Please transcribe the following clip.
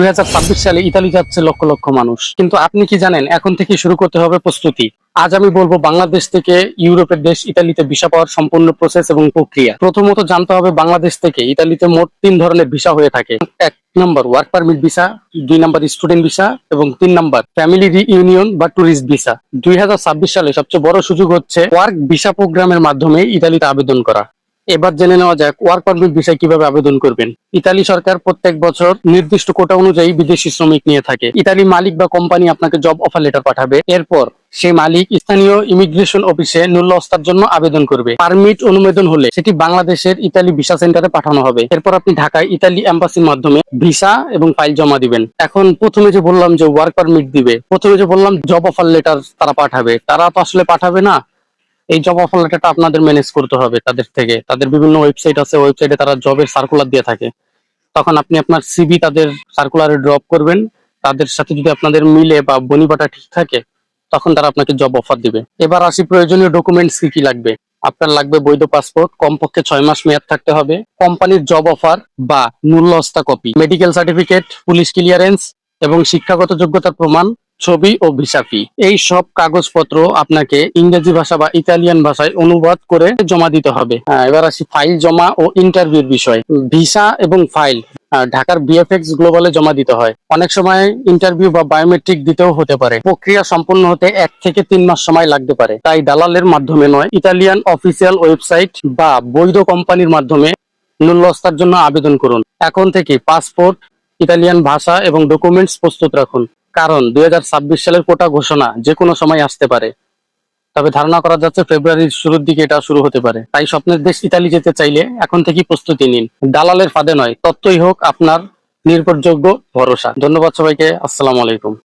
দুই সালে ইতালি যাচ্ছে লক্ষ লক্ষ মানুষ। কিন্তু আপনি কি জানেন, এখন থেকে শুরু করতে হবে প্রস্তুতি। আজ আমি বলব বাংলাদেশ থেকে ইউরোপের দেশ ইতালিতে ভিসা পাওয়ার সম্পূর্ণ প্রসেস এবং প্রক্রিয়া। প্রথমত জানতে হবে বাংলাদেশ থেকে ইতালিতে মোট তিন ধরনের ভিসা হয়ে থাকে। এক নম্বর ওয়ার্ক পারমিট ভিসা, দুই নম্বর স্টুডেন্ট ভিসা, এবং তিন নম্বর ফ্যামিলি রিইউনিয়ন বা ট্যুরিস্ট ভিসা। দুই হাজার ছাব্বিশ সালে সবচেয়ে বড় সুযোগ হচ্ছে ওয়ার্ক ভিসা প্রোগ্রামের মাধ্যমে ইতালিতে আবেদন করা। এবার জেনে নেওয়া যাক ওয়ার্ক পারমিট বিষয়ে কীভাবে আবেদন করবেন। ইতালি সরকার প্রত্যেক বছর নির্দিষ্ট কোটা অনুযায়ী বিদেশি শ্রমিক নিয়ে থাকে। ইতালি মালিক বা কোম্পানি আপনাকে জব অফার লেটার পাঠাবে। এরপর সেই মালিক স্থানীয় ইমিগ্রেশন অফিসে মূল্য হস্তার জন্য আবেদন করবে। পারমিট অনুমোদন হলে সেটি বাংলাদেশের ইতালি ভিসা সেন্টারে পাঠানো হবে। এরপর আপনি ঢাকায় ইতালি এম্বাসির মাধ্যমে ভিসা এবং ফাইল জমা দিবেন। এখন প্রথমে যে বললাম যে ওয়ার্ক পারমিট দিবে, প্রথমে যে বললাম জব অফার লেটার তারা পাঠাবে। তারা তো আসলে পাঠাবে না এই জব অফার লেটারটা আপনাদের ম্যানেজ করতে হবে তাদের থেকে। তাদের বিভিন্ন ওয়েবসাইট আছে ওয়েবসাইটে তারা জবের সার্কুলার দিয়ে থাকে। তখন আপনি আপনার সিবি তাদের সার্কুলারে ড্রপ করবেন। তাদের সাথে যদি আপনাদের মিলে বা বনিবাটা ঠিক থাকে, তখন তারা আপনাকে জব অফার দিবে। এবার আসি প্রয়োজনীয় ডকুমেন্টস কি কি লাগবে। আপনার লাগবে বৈধ পাসপোর্ট কমপক্ষে ছয় মাস মেয়াদ থাকতে হবে। কোম্পানির জব অফার বা মূল্যস্তা copy medical certificate police clearance এবং শিক্ষাগত যোগ্যতার প্রমাণ ছবি ও ভিসা ফি এই সব কাগজপত্র আপনাকে ইংরেজি ভাষা বা ইতালিয়ান ভাষায় অনুবাদ করে জমা দিতে হবে। হ্যাঁ, এবার আসি ফাইল জমা ও ইন্টারভিউর বিষয়। ভিসা এবং ফাইল ঢাকার বিএফএক্স গ্লোবালে জমা দিতে হয়। অনেক সময় ইন্টারভিউ বা বায়োমেট্রিক দিতেও হতে পারে। প্রক্রিয়া সম্পূর্ণ হতে এক থেকে তিন মাস সময় লাগতে পারে। তাই দালালের মাধ্যমে নয় ইতালিয়ান অফিসিয়াল ওয়েবসাইট বা বৈধ কোম্পানির মাধ্যমে নুল্লস্তার জন্য আবেদন করুন। এখন থেকে পাসপোর্ট ইতালিয়ান ভাষা এবং ডকুমেন্টস প্রস্তুত রাখুন। কারণ দুই হাজার ছাব্বিশ সালের কোটা ঘোষণা যে কোনো সময় আসতে পারে। তবে ধারণা করা যাচ্ছে ফেব্রুয়ারির শুরুর দিকে এটা শুরু হতে পারে। তাই স্বপ্নের দেশ ইতালি যেতে চাইলে এখন থেকেই প্রস্তুতি নিন। দালালের ফাঁদে নয় তত্ত্বই হোক আপনার নির্ভরযোগ্য ভরসা। ধন্যবাদ সবাইকে, আসসালামু আলাইকুম।